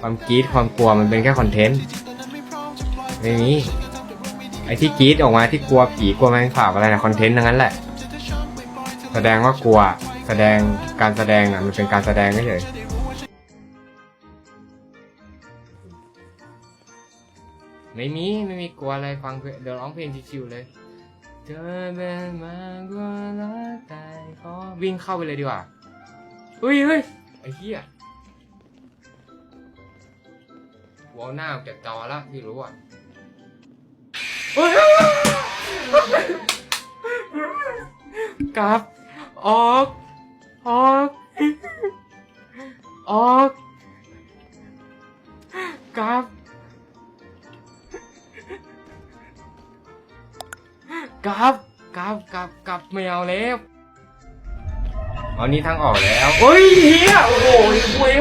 ความกรีดความกลัวมันเป็นแค่คอนเทนต์ไม่มีไอ้ที่กรีดออกมาที่กลัวผีกลัวแมงสาบอะไรนะคอนเทนต์ทั้งนั้นแหละ แสดงว่ากลัวแสดงการแสดงอะมันเป็นการแสดงเฉยไม่มีไม่มีกลัวอะไรฟังเพลงเดี๋ยวร้องเพลงชิวๆเลยเธอเป็นมากกว่ารักแต่ขอวิ่งเข้าไปเลยดีกว่าเฮ้ยเฮ้ยไอ้เหี้ย วเอาหน้าออกจากจอแล้วที่รู้อะเฮ้ยกลับ ออก ออก ออกกลับ กลับ กลับ กลับ กลับไม่เอาแล้วเอานี้ทางออกแล้วเฮ้ยเฮียโอ้โหเว้ย